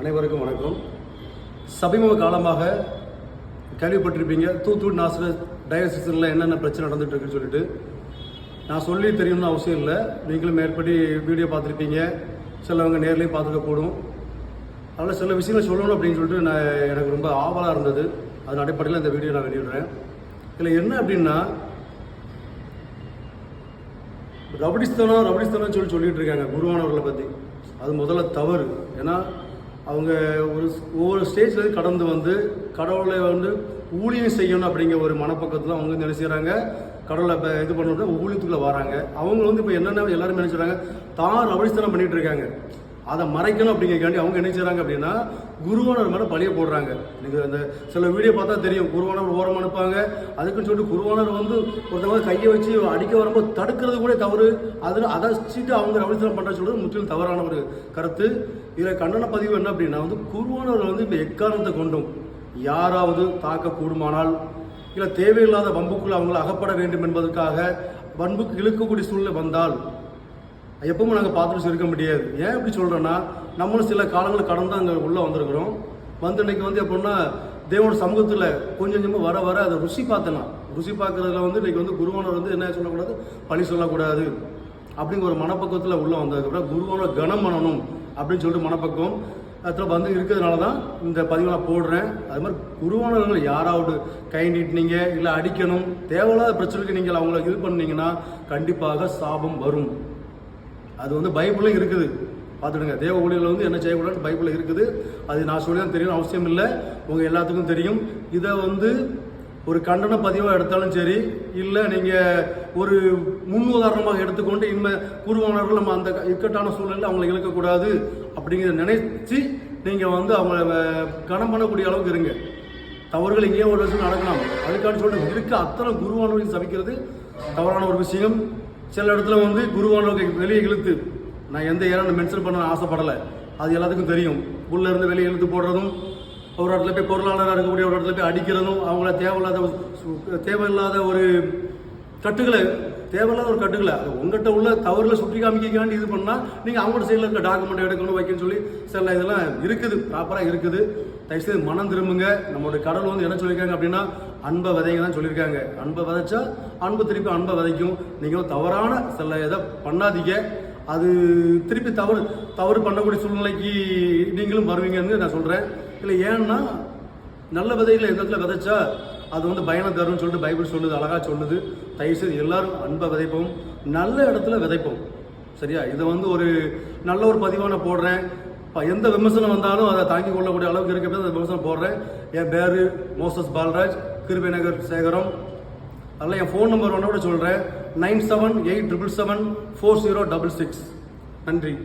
அனைவருக்கும் வணக்கம். சமீப காலமாக கேள்விப்பட்டிருப்பீங்க தூத்துக்குடி நாசிரியர் டயசிஸில் என்னென்ன பிரச்சனை நடந்துகிட்ருக்குன்னு சொல்லிட்டு. நான் சொல்லி தெரியணும்னு அவசியம் இல்லை. நீங்களும் மேற்படி வீடியோ பார்த்துருப்பீங்க. சிலவங்க நேர்லேயும் பார்த்துக்க கூடும். அதில் சில விஷயங்கள் சொல்லணும் அப்படின்னு சொல்லிட்டு நான் எனக்கு ரொம்ப ஆவலாக இருந்தது. அதன் அடிப்படையில் இந்த வீடியோ நான் வெளியிடுறேன். இதில் என்ன அப்படின்னா ரபடிஸ்தானம் ரபடிஸ்தானம் சொல்லி சொல்லிட்டு இருக்காங்க குருவானவர்களை பற்றி அது முதல்ல தவறு. ஏன்னா அவங்க ஒரு ஒவ்வொரு ஸ்டேஜ்லேருந்து கடந்து வந்து கடவுளை வந்து ஊழியம் செய்யணும் அப்படிங்கிற ஒரு மனப்பக்கத்தில் அவங்க என்ன செய்கிறாங்க கடவுளை இப்போ இது பண்ணுறது ஊழியத்துக்குள்ளே வராங்க. அவங்க வந்து இப்போ என்னென்ன எல்லாருமே நினைச்சுறாங்க தான் ரபடிஸ்தானம் பண்ணிகிட்டு இருக்காங்க. அதை மறைக்கணும் அப்படிங்கிறக்காண்டி அவங்க என்ன செய்கிறாங்க அப்படின்னா குருவானர் மேலே பழிய போடுறாங்க. நீங்கள் அந்த சில வீடியோ பார்த்தா தெரியும். குருவானவர் ஓரம் அனுப்பாங்க அதுக்குன்னு சொல்லிட்டு குருவானவர் வந்து ஒருத்தவங்க கையை வச்சு அடிக்க வரும்போது தடுக்கிறது கூட தவறு. அதில் அதை வச்சுட்டு அவங்க ரவலித்தனம் பண்ணுற சொல்கிறது முற்றிலும் தவறான ஒரு கருத்து. இதில் கண்டன பதிவு என்ன அப்படின்னா வந்து குருவானவர் வந்து இப்போ எக்காரணத்தை கொண்டும் யாராவது தாக்க கூடுமானால் இல்லை தேவையில்லாத வம்புக்குள் அவங்களை அகப்பட வேண்டும் என்பதற்காக வன்புக்கு இழுக்கக்கூடிய சூழ்நிலை வந்தால் எப்பவும் நாங்கள் பார்த்துட்டு இருக்க முடியாது. ஏன் இப்படி சொல்கிறோன்னா நம்மளும் சில காலங்கள் கடந்து அங்கே உள்ளே வந்திருக்கிறோம். வந்து இன்னைக்கு வந்து எப்படின்னா தேவோட சமூகத்தில் கொஞ்சம் கொஞ்சமாக வர வர அதை ருசி பார்த்தலாம். ருசி பார்க்குறதுல வந்து இன்றைக்கி வந்து குருவானவர் வந்து என்ன சொல்லக்கூடாது? பழி சொல்லக்கூடாது. அப்படிங்கிற ஒரு மனப்பக்குவத்தில் உள்ளே வந்ததுக்கப்புறம் குருவான கனம் பண்ணணும் அப்படின்னு சொல்லிட்டு மனப்பக்குவம் அதில் வந்து இருக்கிறதுனால தான் இந்த பதிவை நான் போடுறேன். அது மாதிரி குருவானவர்கள் யாராவது கை நீட்டினீங்க இல்லை அடிக்கணும் தேவையில்லாத பிரச்சனைக்கு நீங்கள் அவங்கள இது பண்ணீங்கன்னா கண்டிப்பாக சாபம் வரும். அது வந்து பைபிளும் இருக்குது. பார்த்துடுங்க. தேவ ஊழியர்கள் வந்து என்ன செய்யக்கூடாது பைபிளில் இருக்குது. அது நான் சொல்லி தான் தெரியும் அவசியம் இல்லை. உங்கள் எல்லாத்துக்கும் தெரியும். இதை வந்து ஒரு கண்டன பதிவாக எடுத்தாலும் சரி இல்லை நீங்கள் ஒரு முன் உதாரணமாக எடுத்துக்கொண்டு இனிமேல் குருவானவர்கள் நம்ம அந்த இக்கட்டான சூழ்நிலையில் அவங்களை இழக்கக்கூடாது அப்படிங்கிறத நினைச்சு நீங்கள் வந்து அவங்கள கணம் பண்ணக்கூடிய அளவுக்கு இருங்க. தவறுகள் எங்கேயோ ஒரு வருஷம் நடக்கலாம். அதுக்காண்டி சொல்லிட்டு இருக்க அத்தனை குருவானவர்கள் சபிக்கிறது தவறான ஒரு விஷயம். சில இடத்துல வந்து குருவானவர்கள் வெளியே இழுத்து. நான் எந்த ஏரியா மென்ஷன் பண்ண ஆசைப்படலை. அது எல்லாத்துக்கும் தெரியும். உள்ள இருந்து வெளியே இழுத்து போடுறதும் ஒரு இடத்துல போய் பொருளாளராக இருக்கக்கூடிய ஒரு இடத்துல போய் அடிக்கிறதும் அவங்கள தேவையில்லாத தேவையில்லாத ஒரு கட்டுகளை தேவையில்லாத ஒரு கட்டுக்கல அது உங்கள்கிட்ட உள்ள தவறுல சுற்றி காமிக்காண்டி இது பண்ணால் நீங்கள் அவங்களோட சைடில் இருக்க டாக்குமெண்ட் எடுக்கணும் வைக்கணும்னு சொல்லி. சில இதெல்லாம் இருக்குது. ப்ராப்பராக இருக்குது. தயவுசெய்து மனம் திரும்புங்க. நம்மளுடைய கடவுள் வந்து என்ன சொல்லியிருக்காங்க அப்படின்னா அன்பை விதைங்க தான் சொல்லியிருக்காங்க. அன்பை விதைச்சா அன்பு திருப்பி அன்பை விதைக்கும். நீங்கள் தவறான சில இதை பண்ணாதீங்க. அது திருப்பி தவறு தவறு பண்ணக்கூடிய சூழ்நிலைக்கு நீங்களும் வருவீங்கன்னு நான் சொல்கிறேன் இல்லை ஏன்னா நல்ல விதையில் எந்த இடத்துல விதைச்சா அது வந்து பயனை தரும்னு சொல்லிட்டு பைபிள் சொல்லுது அழகாக சொல்லுது. தயவுசெய்து எல்லாரும் அன்பை விதைப்போம். நல்ல இடத்துல விதைப்போம். சரியா? இதை வந்து ஒரு நல்ல ஒரு பதிவான போடுறேன். எந்த விமர்சனம் வந்தாலும் அதை தாங்கி கொள்ளக்கூடிய அளவுக்கு இருக்கப்போ அந்த விமர்சனம் போடுறேன். என் பேரு மோசஸ் பால்ராஜ் கிருபை நகர் சேகரம். அதில் என் ஃபோன் நம்பர் ஒன்று கூட சொல்கிறேன் nine seven eight triple seven four zero double six. நன்றி.